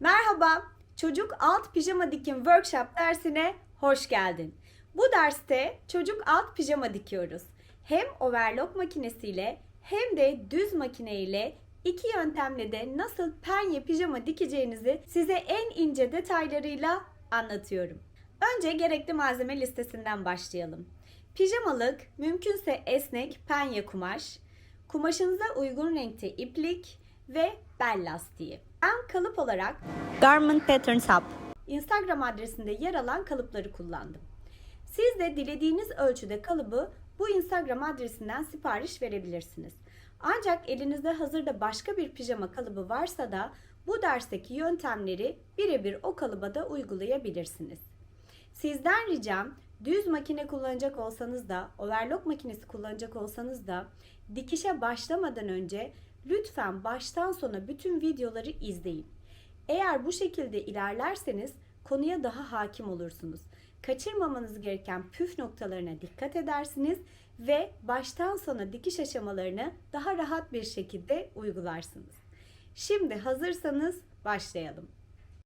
Merhaba, çocuk alt pijama dikim workshop dersine hoş geldin. Bu derste çocuk alt pijama dikiyoruz. Hem overlock makinesiyle hem de düz makineyle iki yöntemle de nasıl penye pijama dikeceğinizi size en ince detaylarıyla anlatıyorum. Önce gerekli malzeme listesinden başlayalım. Pijamalık, mümkünse esnek penye kumaş, kumaşınıza uygun renkte iplik ve bel lastiği. Ben kalıp olarak Garment Patterns Hub Instagram adresinde yer alan kalıpları kullandım. Siz de dilediğiniz ölçüde kalıbı bu Instagram adresinden sipariş verebilirsiniz. Ancak elinizde hazırda başka bir pijama kalıbı varsa da bu dersteki yöntemleri birebir o kalıba da uygulayabilirsiniz. Sizden ricam düz makine kullanacak olsanız da, overlock makinesi kullanacak olsanız da dikişe başlamadan önce lütfen baştan sona bütün videoları izleyin. Eğer bu şekilde ilerlerseniz konuya daha hakim olursunuz. Kaçırmamanız gereken püf noktalarına dikkat edersiniz ve baştan sona dikiş aşamalarını daha rahat bir şekilde uygularsınız. Şimdi hazırsanız başlayalım.